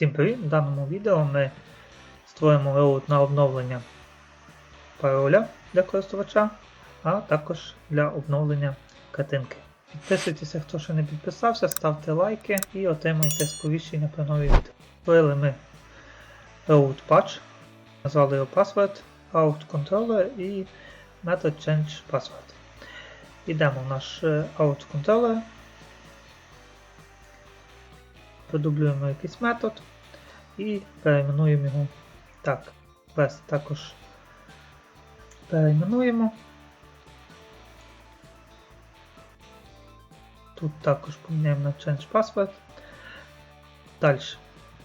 Всім привіт! В даному відео ми створимо роут на обновлення пароля для користувача, а також для обновлення картинки. Підписуйтеся, хто ще не підписався, ставте лайки і отримайте сповіщення про нові відео. Створили ми root patch, назвали його password, out controller і method change password. Йдемо в наш е, out controller. Продублюємо якийсь метод і перейменуємо його так. Весь також перейменуємо. Тут також поміняємо на change password. Далі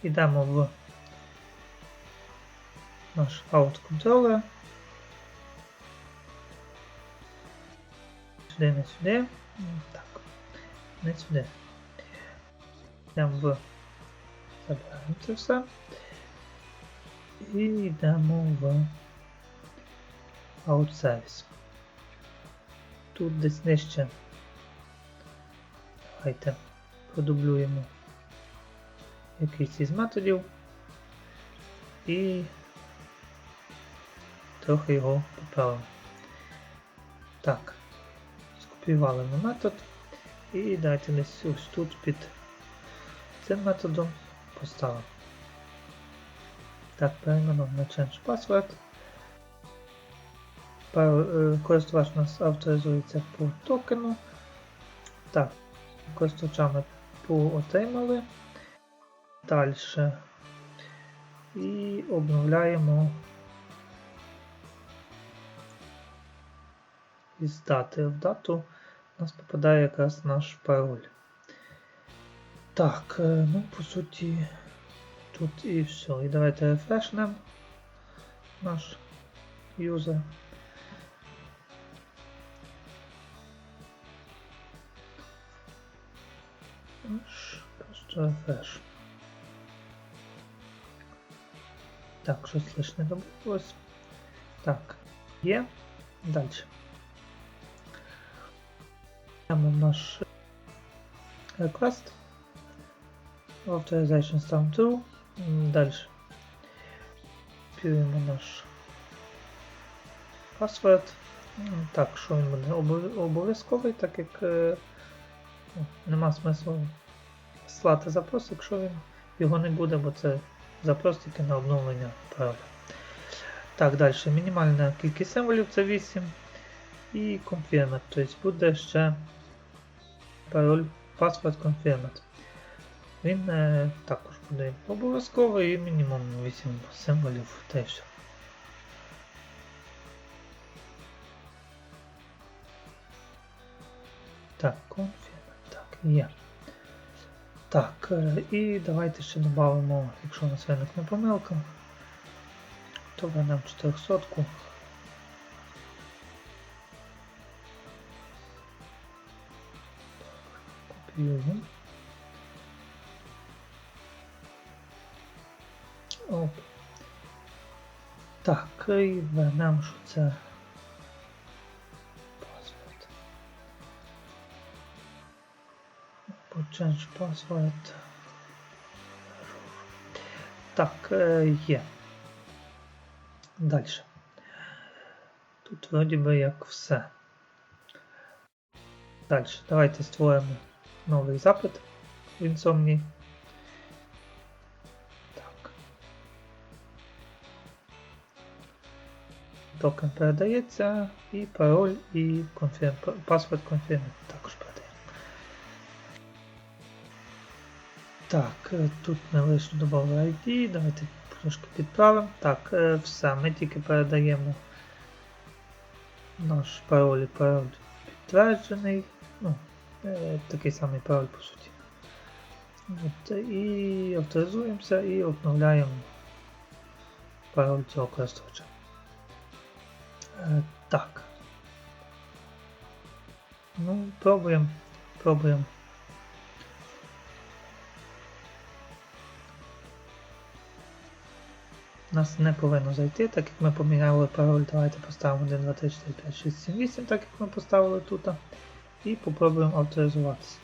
йдемо в наш out controller. Сюди, не сюди. Так, не сюди. Йдемо в забираємо це все. І йдемо в Out Тут десь нижче. Давайте продублюємо якийсь із методів і трохи його поправимо. Так, скопіювали ми метод і дайте ось тут під цим методом поставимо. Так, перейменуємо на change password. Е, Користувач у нас авторизується по токену. Так, користувача поотримали. Далі. І обновляємо із дати в дату у нас попадає якраз наш пароль. Так, е, ну по суті, тут і все. І давайте рефрешнем наш юзер. Просто рефреш. Так, щось лише не. Так, є. Далі. Йдемо наш request. Authorization Stamp True. Далі. Копіюємо наш password. М, Так, що він буде обов'язковий, так як е, ну, нема смислу слати запрос, якщо він його не буде, бо це запрос тільки на обновлення пароля. Так, далі. Мінімальна кількість символів це 8. І confirmed, тобто буде ще пароль password confirmed. Він е, також буде обов'язковий і мінімум 8 символів все. Так, confirmed, так, є. Так, е, і давайте ще додамо, якщо у нас виникне помилка, то вернемо 400. -ку. Копіюємо. Оп. Так, і вернемо, що це password. Change password. Так, е, є. Далі. Тут вроді би як все. Далі. Давайте створимо новий запит в Insomni. Токен передається і пароль, і конфірм, паспорт конфірм також передаємо. Так, е, тут ми лише додали ID, давайте трошки підправимо. Так, е, все, ми тільки передаємо наш пароль і пароль підтверджений. Ну, е, такий самий пароль по суті. От, і авторизуємося і обновляємо пароль цього користувача. Е, так. Ну, пробуємо. Пробуємо. нас не повинно зайти, так як ми поміняли пароль, давайте поставимо 1, 2, 3, 4, 5, 6, 7, 8, так як ми поставили тут. І попробуємо авторизуватися.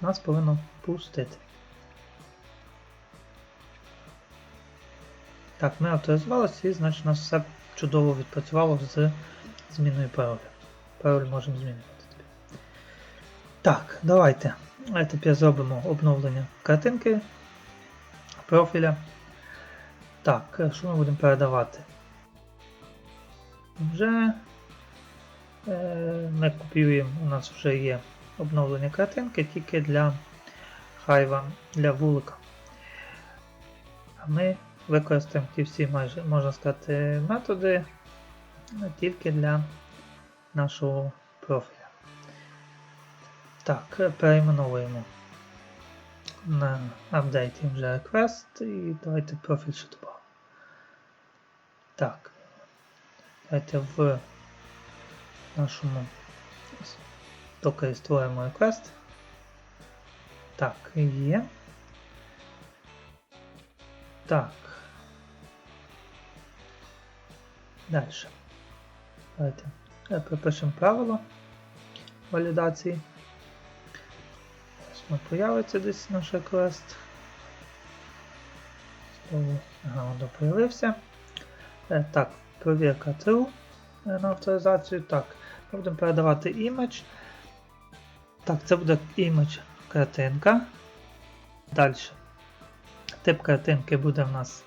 Нас повинно пустити. Так, ми авторизувалися і значить у нас все чудово відпрацювало з зміною пароля. Пароль можемо змінювати. Так, давайте. А тепер зробимо обновлення картинки профіля. Так, що ми будемо передавати? Вже е, ми копіюємо, у нас вже є обновлення картинки тільки для хайва, для вулика. А ми використаємо ті всі можна сказати, методи тільки для нашого профіля. Так, перейменовуємо на апдейті вже request і давайте профіль ще. Так. Давайте в нашому докері створимо request. Так, є. Так. Далі. Давайте е, пропишемо правило валідації. Ми появиться десь наш request. Знову воно появився. Е, Так, провірка true е, на авторизацію. Так, ми будемо передавати image. Так, це буде image картинка. Далі. Тип картинки буде в нас.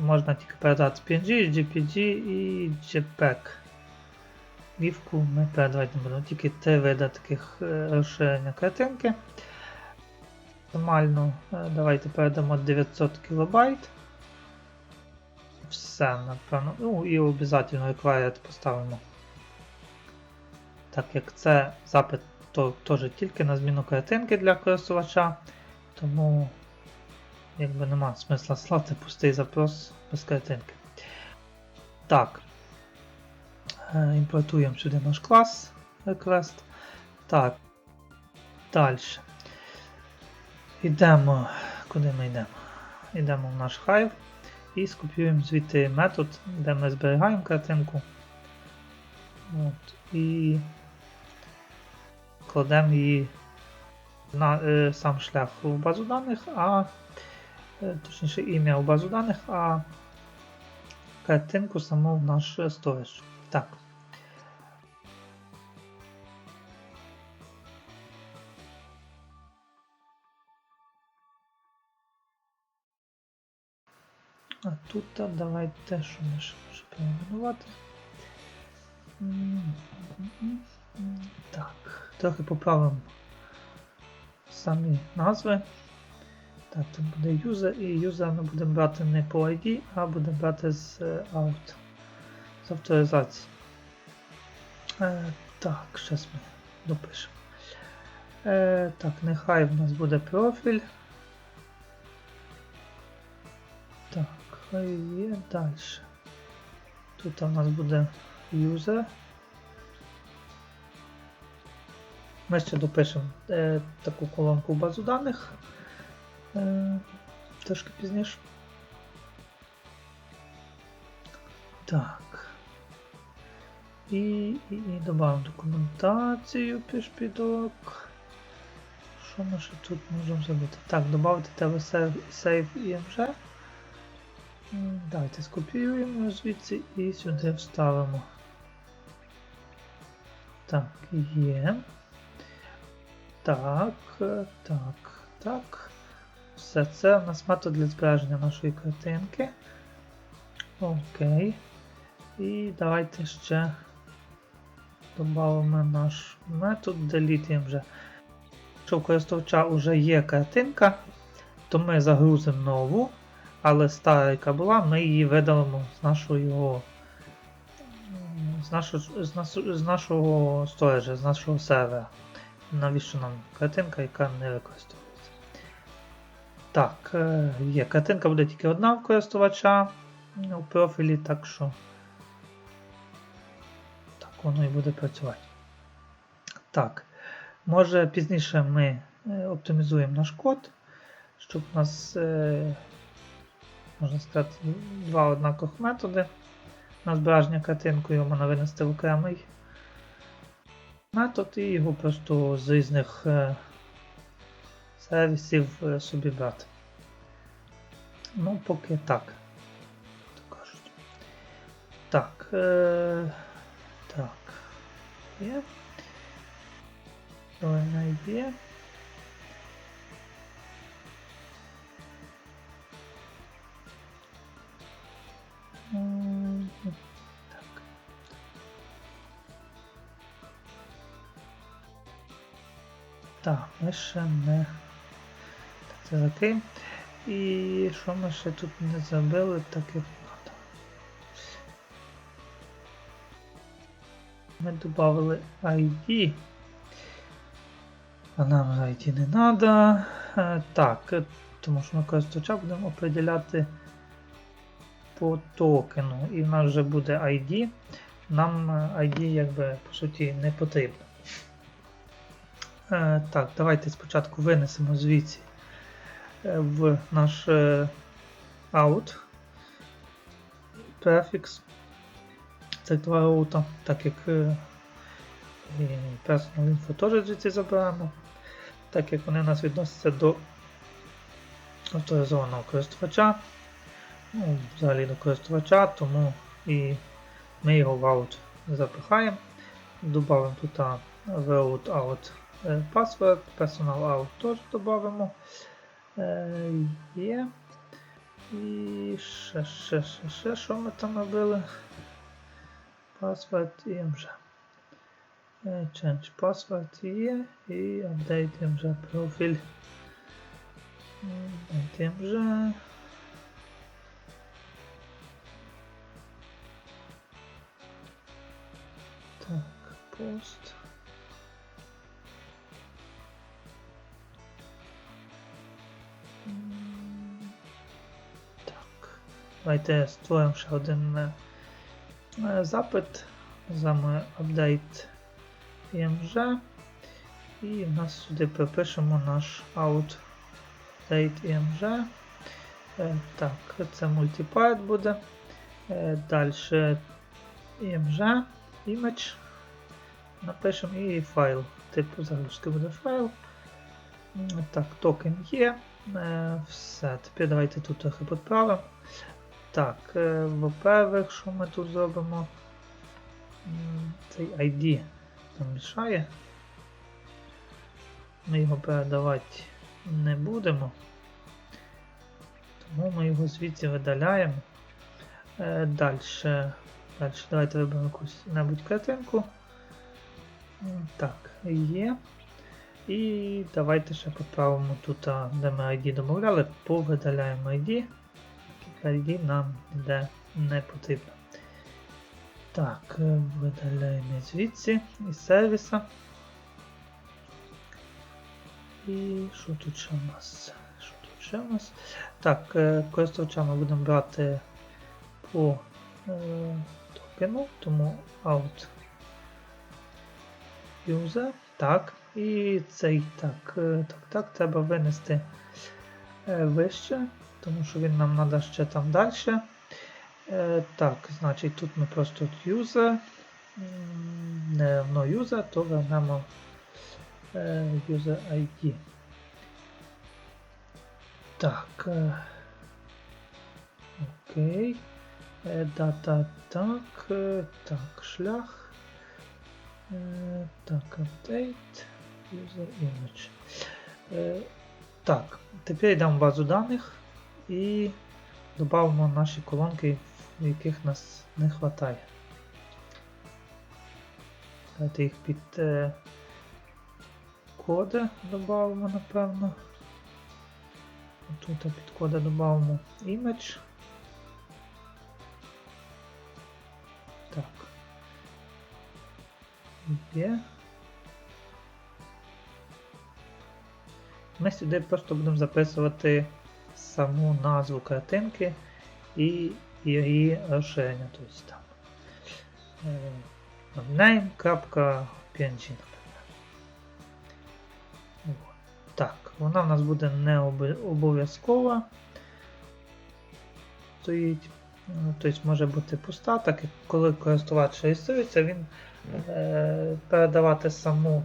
Можна тільки передати PNG, JPG і JPEG. Вівку ми передавати не будемо. Тільки три види таких е, розширення картинки. Максимально е, давайте передамо 900 кБ. Все, напевно. Ну і обов'язково required поставимо. Так як це запит то теж тільки на зміну картинки для користувача, тому якби нема смисла слати пустий запрос без картинки. Так. Е, Імпортуємо сюди наш клас request. Так. Далі. Йдемо. Куди ми йдемо? Йдемо в наш Hive і скопіюємо звідти метод, де ми зберігаємо картинку. От, І кладемо її на е, сам шлях в базу даних, а точніше ім'я в базу даних, а картинку саму в наш storage. Так. А тут давайте що ми ще може перейменувати. Так, трохи поправимо самі назви. Так, тут буде user і user ми будемо брати не по ID, а будемо брати з е, out, з авторизації. Е, так, зараз ми допишемо. Е, так, нехай в нас буде профіль. Так, хай є далі. Тут у нас буде user. Ми ще допишемо е, таку колонку базу даних е, трошки пізніше. Так. І, і, і додамо документацію пішпідок. Що ми ще тут можемо зробити? Так, додати тебе save IMG. Давайте скопіюємо звідси і сюди вставимо. Так, є. Так, е, так, так. Все це у нас метод для збереження нашої картинки. Окей. І давайте ще додамо наш метод delete вже. Якщо у користувача вже є картинка, то ми загрузимо нову, але стара, яка була, ми її видалимо з нашого з нашого, з сториджа, з нашого сервера. Навіщо нам картинка, яка не використовується? Так, е, є. Картинка буде тільки одна в користувача у профілі, так що так воно і буде працювати. Так, може пізніше ми е, оптимізуємо наш код, щоб у нас, е, можна сказати, два однакових методи на збереження картинку його можна винести в окремий метод і його просто з різних сервісів е, собі брати. Ну, поки так. то Е, так. Є. Зелена є. Так. Так, ми ще не. Так. І що ми ще тут не забили, так як надо. Ми додали ID. А нам ID не треба. Так, тому що ми користувача будемо определяти по токену. І в нас вже буде ID. Нам е, ID якби по суті не потрібно. Е, Так, давайте спочатку винесемо звідси в наш out префікс цих два аута, так як е, і personal info теж звідси забираємо, так як вони у нас відносяться до авторизованого користувача, ну, взагалі до користувача, тому і ми його в out запихаємо, додаємо тут route out е, password, personal out теж додамо. Е, Є. І ще, ще, ще, ще, що ми там робили? Password IMG. Е, Change password є і update IMG профіль. Update IMG. Так, пост. Так. Давайте створимо ще один е, е, запит. Заме update img. І в нас сюди пропишемо наш out img. Е, Так, це multipart буде. Далі img, image. Напишемо і файл. Типу загрузки буде файл. Так, токен є. Е, Все, тепер давайте тут трохи підправимо. Так, е, во-первых, що ми тут зробимо? Цей ID нам мішає. Ми його передавати не будемо. Тому ми його звідси видаляємо. Е, Далі. Далі давайте виберемо якусь небудь картинку. Так, є. І давайте ще поправимо тут, де ми ID домовляли, повидаляємо ID. ID нам де не потрібно. Так, е, видаляємо звідси із сервіса. І що тут ще у нас? Що тут ще у нас? Так, е, користувача ми будемо брати по е, токену, тому out user. Так, і цей так, е, так, так, треба винести е, вище, тому що він нам треба ще там далі. Е, так, значить тут ми просто user, не равно user, то вернемо user ID. Так. Окей. Дата так. Так, шлях. Так, update. User image. Е, так, тепер йдемо в базу даних і додамо наші колонки, яких нас не вистачає. Давайте їх під е, коди додамо, напевно. Тут під коди додамо image. Так. Є. Ми сюди просто будемо записувати саму назву картинки і її розширення. Тобто там е, name.png, наприклад. Так, вона в нас буде не обов'язкова. Стоїть. Тобто може бути пуста, так як коли користувач реєструється, він е, передавати саму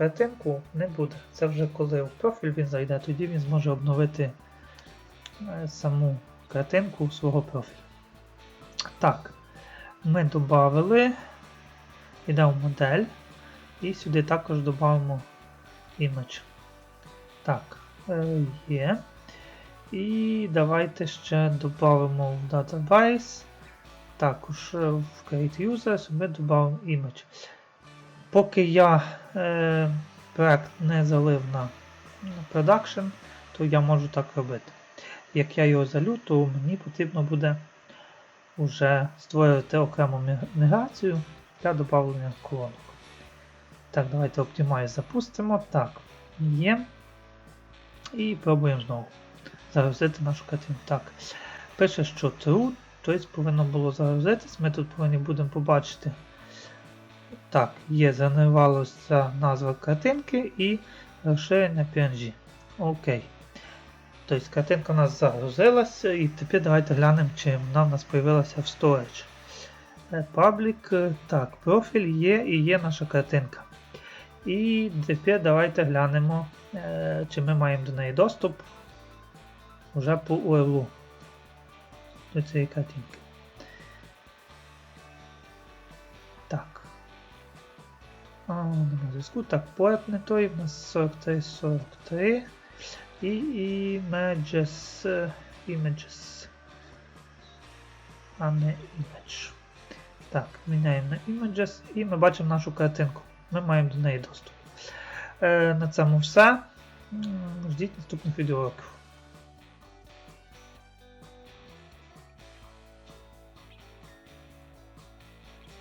картинку не буде. Це вже коли в профіль він зайде, тоді він зможе обновити е, саму картинку свого профілю. Так. ми додали, йдемо в модель, і сюди також додамо image. Так, е, є. І давайте ще додамо в Database. Також е, в Create Users ми додамо image. Поки я е, проект не залив на Production, то я можу так робити. Як я його залю, то мені потрібно буде вже створювати окрему міграцію для додавлення колонок. Так, давайте Optimize запустимо. Так, є. І пробуємо знову загрузити нашу картинку. Так, пише, що true, тобто повинно було загрузитись. Ми тут повинні будемо побачити. Так, є, згенерувалася назва картинки і розширення PNG. Окей. Тобто картинка у нас загрузилася, і тепер давайте глянемо, чи вона в нас з'явилася в storage. Е, Public, е, так, профіль є і є наша картинка. І тепер давайте глянемо, е, чи ми маємо до неї доступ вже по URL до цієї картинки. Так. А, нема зв'язку. Так, порт не той, в нас 43, 43. І images, е, images. А не image. Так, міняємо на images і ми бачимо нашу картинку. Ми маємо до неї доступ. Е, на цьому все. Ждіть наступних відеоуроків.